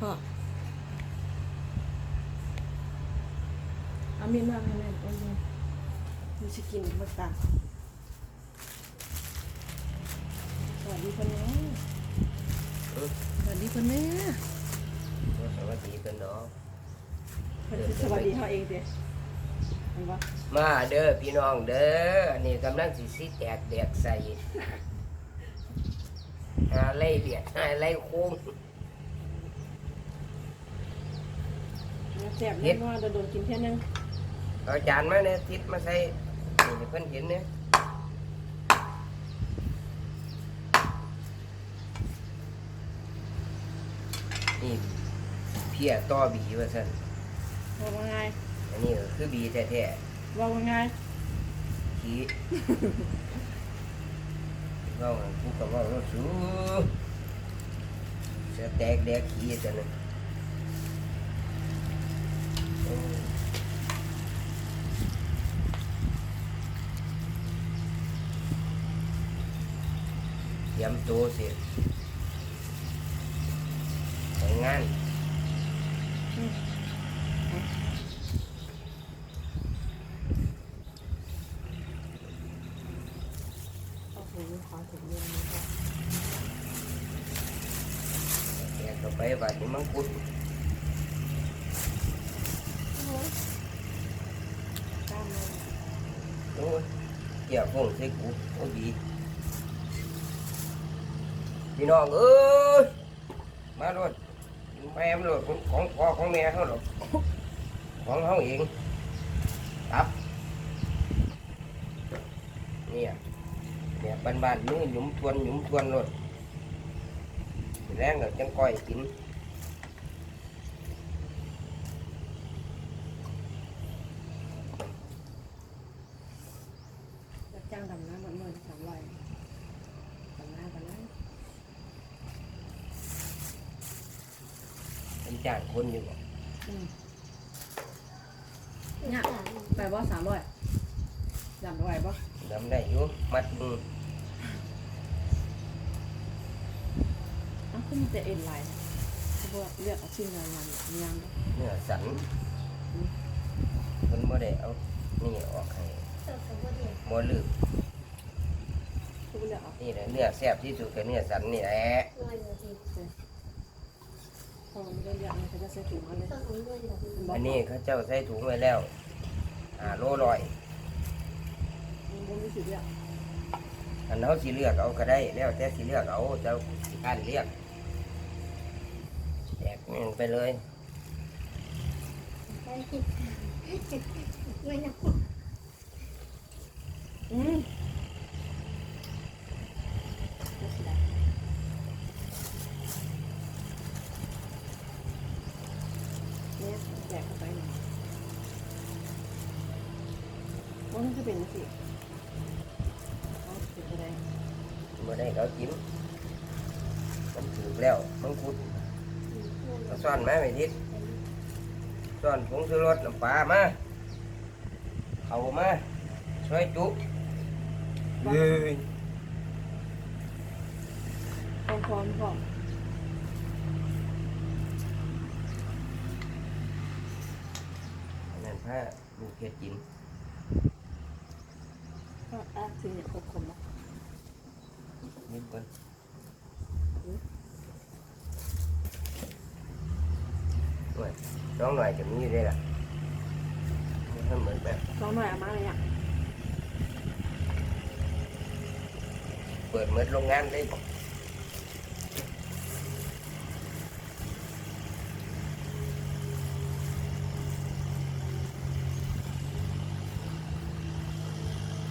พ่อเอามีดมาให้แม่โอ้ยมีสกินมาตามสวัสดีคนแม่เออสวัสดีคนแม่บ่สวัสดีเพิ่นเนาะเพิ่นสิสวัสดีเขาเองเด้เห็นปะมาเด้อพี่น้องเด้ออันนี้กำลังสิสิแตกแดกใส่หาไล่เบียดหาไล่โค้ง แซ่บแน่นอนโดนๆกินเท่ยนึงเอาจานมาเนี่ยทิศมาใส่นี่ให้เพิ่นเห็นเนี่ยนี่เพียต่อบีว่าซั่นว่าว่าไงอันนี้ก็คือบีแท้ว่าว่าไงๆขี้เว้าให้ผู้ก็เว้ารถสูเสียแตกแดกขี้ซั่นน่ะโอ้เตรี ยมตัวสิไปงานโอ้โหขอถึงเรื่องนี้ก่อนแกก็ไปบาดนี้มังคุดกล้ามเลยโอ้ยเกี่ยวพงใส่กูโอ้ดี พี่น้องเอ้ยมาโลดแม่มโลดของของพ่อของแม่เขาหรอกของเขาเองครับเนี่ยเนี่ยบ้านๆนู้นหยุมทวนหยุมทวนโลดแรงก็จังก้อยกิน รับจ้างดำน้ำมันเมื่อสามร้อยดำน้ำกันนะ เป็น จ้างคนอยู่บ่อืมเนี่ยไปบ่สามร้อยดำไหวบ่ดำได้อยู่มัดมือเอ้าคือมันจะเอ็นไลน์เขาบอกเลือกเอาชิ้นงานมันมียังบ่เนื้อสันคนบ่ได้เอานี่ออกให้บ่ลืมคือเลือกเอานี่แหละเนื้อแซ่บที่สุดคือเนื้อสันนี่แหละ พอมันไม่ได้เลือกมันก็จะใส่ถุงมาเลยอันนี้เขาเจ้าใส่ถุงไว้แล้วอ่าโลร้อยมันบ่มีสิเลือกอันเขาสิเลือกเอาก็ได้แล้วแต่สิเลือกเอาเจ้าสิการเลือกแจกเงินไปเลยอืมไม่สิได้เนี่ยแจกเข้าไปหน่อย โอ้นี่คือเป็นสิเอาเป็นอะไรบ่ได้เขาจิ้มมันถูกแล้วมันคุดมาซ่อนไหมไม่ทิศซ่อนผงชูรสน้ำปลามาเอามาช่วยจุเฮ้ยพร้อมพร้อมพร้อมอันนั้นผ้าลูกเห็ดกินก็อะถึงเนี่ยครบคมแล้วนิดก่อนโอ้ยน้องหน่อยจะมี ได้ล่ะมันเหมือนแบบลองหน่อยเอามาเลยอะ เปิดเหมือนโรงงานได้บอก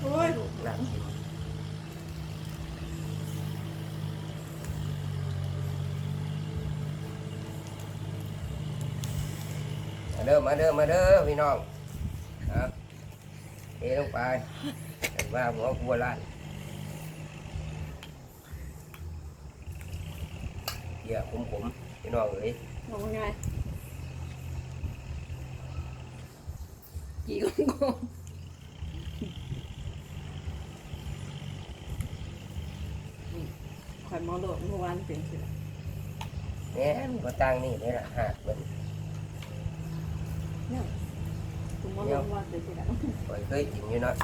โอ้ย ลูกหลานกินมา เด้อมาเด้อมาเด้อพี่น้องครับเทลงไปเห็นว่าหัวกัวล้านเหี้ยผมผมๆพี่น้องเอ้ยมองว่าไงกี่กงกงข่อยมองโดดเมื่อวานเป็นสิล่ะแม่นก็ตั้งนี่ได้ละหาดมัน เนี่ยคุณมอลงว่าเป็นที่ไหนข่อยเคยกินอยู่เนาะ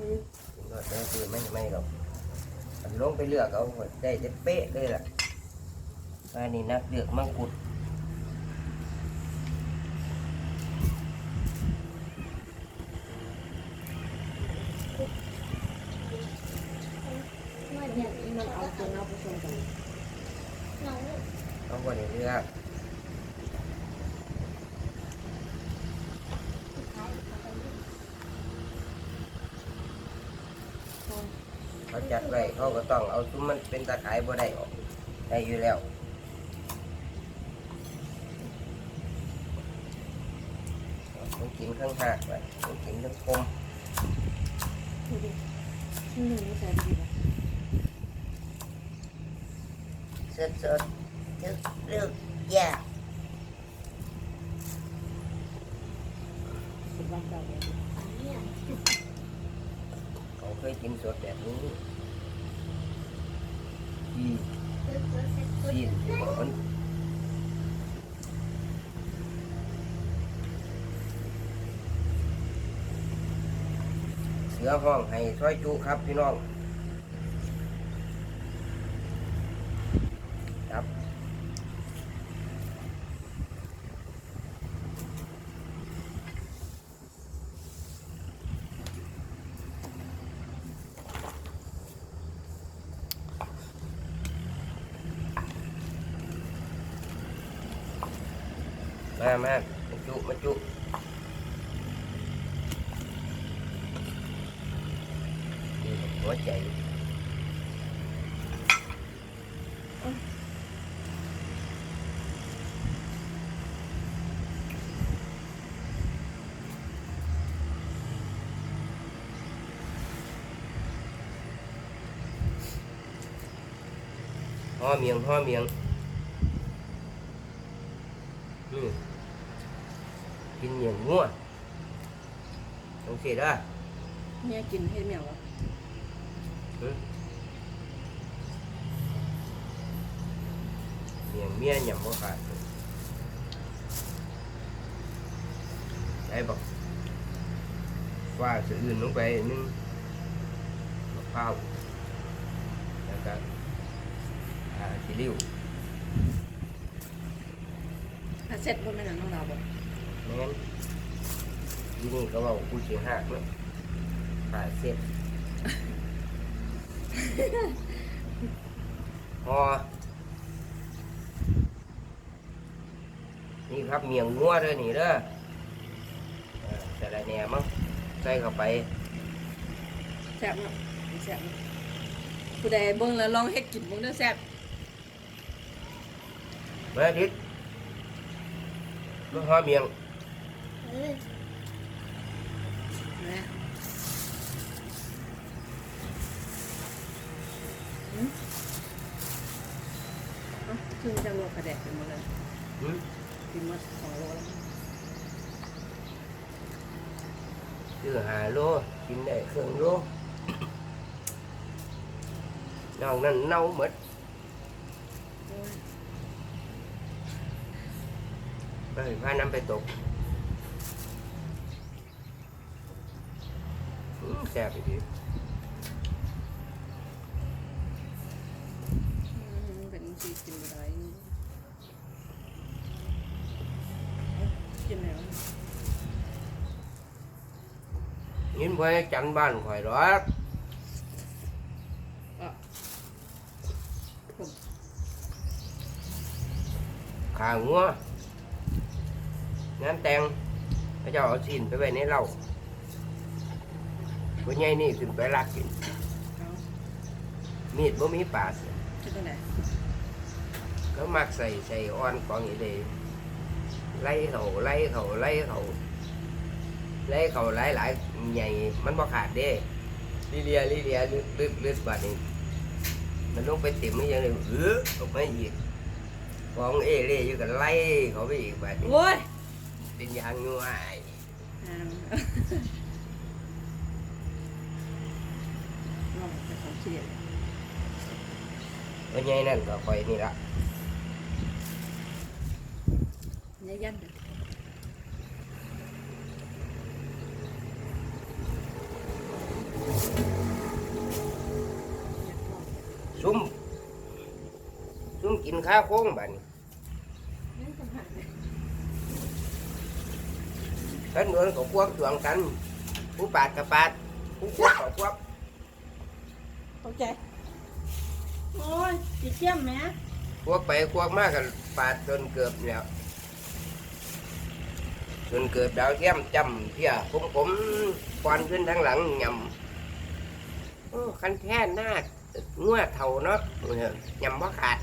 รสแล้วคือไม่ไม่หรอกมันลงไปเลือกเอาได้จะเป๊ะเลยล่ะอันนี้นักเลือกมังคุดมันเนี่ยมันเอาตัวน้าผสมกันต้องคนนี้เลือก เขาจัดไว้เขาก็ต้องเอาซุ้มมันเป็นตะไคร้บ่ได้ออกได้อยู่แล้วต้องกินข้างหักไปต้องกินทั้งคมดูดิที่หนึ่งไม่ใส่ดีป่ะสดสดๆลึกลึกยาก เป็นวันเก่าเลย เขาเคยกินสดแบบนี้ที่ที่ มันเสือห้องให้ซอยจุครับพี่น้อง มามามาจุมาจุนี่หัวใจห่อเมียงห่อเมียงนี่ กินเมียงงัวต้องเสียด้เนี่ยกินให้แมวอะเมียงเมียหยำบ่ขาดได้บอกว่าสื่ออื่นลงไปนึ่งมะพร้าวแล้วก็อ่าขี้ริ้วถ้าเสร็จบนแม่น้ำน้องเราบอกแม่น ที่นี่ก็ว่ากูเสียหักเนาะขาดเสร็จพอนี่ครับเมียงงัวเด้อนี่เด้อเออแต่ละแหนมั้งใส่เข้าไปแซ่บเนาะแซ่บเนาะผู้ใดเบิ่งแล้วลองเฮ็ดกินเบิ่งเด้อแซ่บเมื่ออาทิตย์ลูกหอเมียง นะอืมเอ้าซึ่งจะลวกกระแดกไปหมดเลยหืมกินหมาสองโลแล้วซื้อหาโลกินได้เครื่องโลนอกนั้นเน่าหมดโอ้ยไปพาน้ำไปตกอืม แซ่บอีกทีอืมเป็นสีกินบ่ได้เอ้ากินแล้วยินไปจันบ้านข่อยหรอกอะผมขางัวงานแต่งพระเจ้าเอาสินไปไว้ในเหล้า วันใหญ่นี่ขึ้นไปลักกินเอามีดบ่มีปาดคิดจังได๋เขามักใส่ใส่อ่อนของอีเดไล่เขาไล่เขาไล่เขาอเลยเขาหลายหลายๆใหญ่มันบ่ขาดเด้ลิเลียลิเลียลึกลึกลึกบาดนี้มันลงไปเต็มไม่ยังเลยเออออกมาอีกของเอเล่อยู่กันไล่เขาไปอีกบาดนี้โอ้ยเป็นยางงัวไอ้อ่าน้องจะ เขาเสียว่าใหญ่นั่นก็คอยนี่ละเนี่ยยันเด้อซุ่มซุ่มกินข้าวโค้งบาดนี้นี่ก็หาเลยกันโดนก็ควบจวงกัน ผู้ปาดกับปาด ผู้ควบก็ควบ เข้าใจ โอ้ยจีเจียมแหม่ควบไปควบมากกันปาดจนเกือบแล้วจนเกือบดาวเทียมจำเที่ยผมผมควันขึ้นทั้งหลังยำโอ้คันแท่หน้างัวเท่าเนาะเนี่ยยำว่าขาด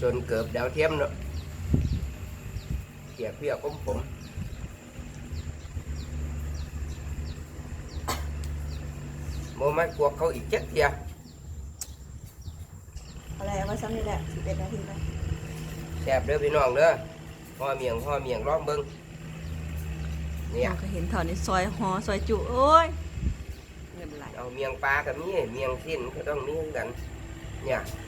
จนเกือบดาวเทียมเนาะเที่ยเพียผมผม โมไม่กลัวเขาอีกเจ็ดเที่ยอะไรเอาไว้ซ้ำนี่แหละสิบเอ็ดนาทีไปแซ่บเด้อพี่น้องเด้อห่อเมียงห่อเมียงร้องเบิ้งเนี่ยก็เห็นถอนในซอยหอซอยจุโอ้ยเงินไหลเอาเมียงปลากับมีเมียงสิ้นก็ต้องมีเหมือนกัน เนี่ยเ